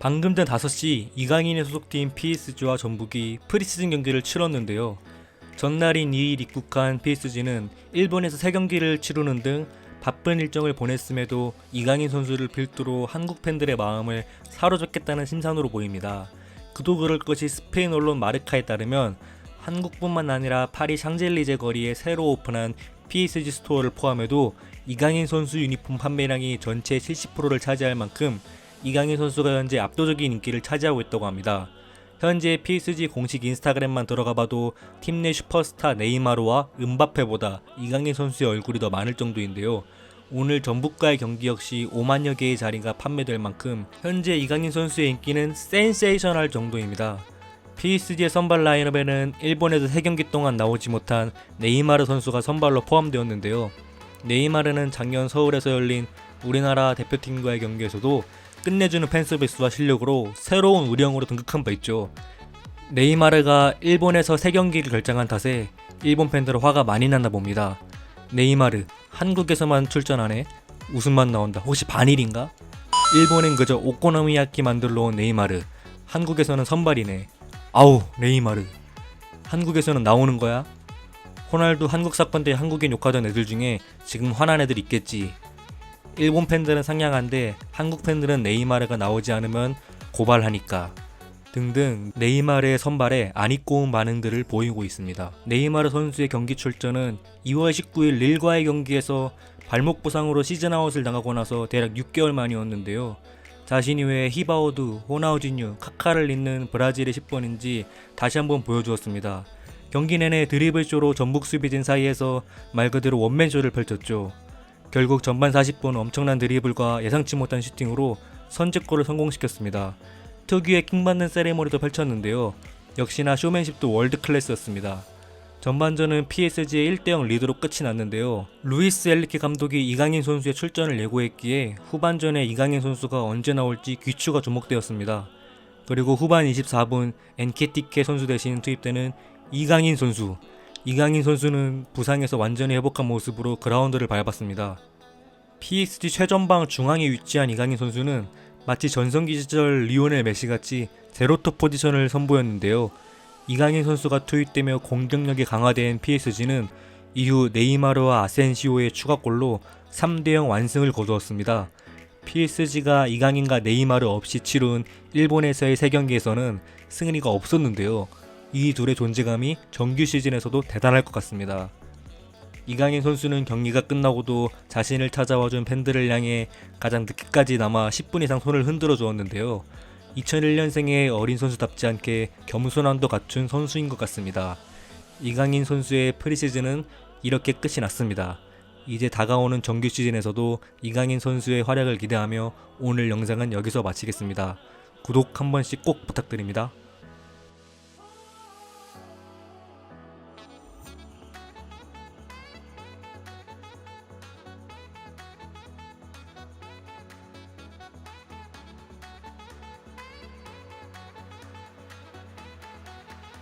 방금 전 5시 이강인의 소속팀 PSG와 전북이 프리시즌 경기를 치렀는데요. 전날인 2일 입국한 PSG는 일본에서 3경기를 치르는 등 바쁜 일정을 보냈음에도 이강인 선수를 필두로 한국 팬들의 마음을 사로잡겠다는 심산으로 보입니다. 그도 그럴 것이 스페인 언론 마르카에 따르면 한국뿐만 아니라 파리 샹젤리제 거리에 새로 오픈한 PSG 스토어를 포함해도 이강인 선수 유니폼 판매량이 전체 70%를 차지할 만큼 이강인 선수가 현재 압도적인 인기를 차지하고 있다고 합니다. 현재 PSG 공식 인스타그램만 들어가 봐도 팀 내 슈퍼스타 네이마르와 은바페보다 이강인 선수의 얼굴이 더 많을 정도인데요. 오늘 전북과의 경기 역시 5만여 개의 자리가 판매될 만큼 현재 이강인 선수의 인기는 센세이셔널 정도입니다. PSG의 선발 라인업에는 일본에서 3경기 동안 나오지 못한 네이마르 선수가 선발로 포함되었는데요. 네이마르는 작년 서울에서 열린 우리나라 대표팀과의 경기에서도 끝내주는 팬 서비스와 실력으로 새로운 우령으로 등극한 바 있죠. 네이마르가 일본에서 3경기를 결정한 탓에 일본 팬들은 화가 많이 났나 봅니다. 네이마르 한국에서만 출전하네 웃음만 나온다 혹시 반일인가? 일본엔 그저 오코노미야키 만들러 온 네이마르 한국에서는 선발이네 아우 네이마르 한국에서는 나오는 거야? 호날두 한국 사건 때 한국인 욕하던 애들 중에 지금 화난 애들 있겠지 일본 팬들은 상냥한데 한국 팬들은 네이마르가 나오지 않으면 고발하니까 등등 네이마르의 선발에 안 입고 온 반응들을 보이고 있습니다. 네이마르 선수의 경기 출전은 2월 19일 릴과의 경기에서 발목 부상으로 시즌 아웃을 당하고 나서 대략 6개월 만이었는데요. 자신이 왜 히바우드, 호나우지뉴, 카카를 잇는 브라질의 10번인지 다시 한번 보여주었습니다. 경기 내내 드리블쇼로 전북 수비진 사이에서 말 그대로 원맨쇼를 펼쳤죠. 결국 전반 40분 엄청난 드리블과 예상치 못한 슈팅으로 선제골을 성공시켰습니다. 특유의 킹받는 세레모니도 펼쳤는데요. 역시나 쇼맨십도 월드 클래스였습니다. 전반전은 PSG의 1대0 리드로 끝이 났는데요. 루이스 엘리케 감독이 이강인 선수의 출전을 예고했기에 후반전에 이강인 선수가 언제 나올지 귀추가 주목되었습니다. 그리고 후반 24분 엔케티케 선수 대신 투입되는 이강인 선수. 이강인 선수는 부상에서 완전히 회복한 모습으로 그라운드를 밟았습니다. PSG 최전방 중앙에 위치한 이강인 선수는 마치 전성기 시절 리오넬 메시 같이 제로톱 포지션을 선보였는데요. 이강인 선수가 투입되며 공격력이 강화된 PSG는 이후 네이마르와 아센시오의 추가골로 3대0 완승을 거두었습니다. PSG가 이강인과 네이마르 없이 치룬 일본에서의 3경기에서는 승리가 없었는데요. 이 둘의 존재감이 정규 시즌에서도 대단할 것 같습니다. 이강인 선수는 경기가 끝나고도 자신을 찾아와준 팬들을 향해 가장 늦게까지 남아 10분 이상 손을 흔들어 주었는데요. 2001년생의 어린 선수답지 않게 겸손함도 갖춘 선수인 것 같습니다. 이강인 선수의 프리시즌은 이렇게 끝이 났습니다. 이제 다가오는 정규 시즌에서도 이강인 선수의 활약을 기대하며 오늘 영상은 여기서 마치겠습니다. 구독 한 번씩 꼭 부탁드립니다.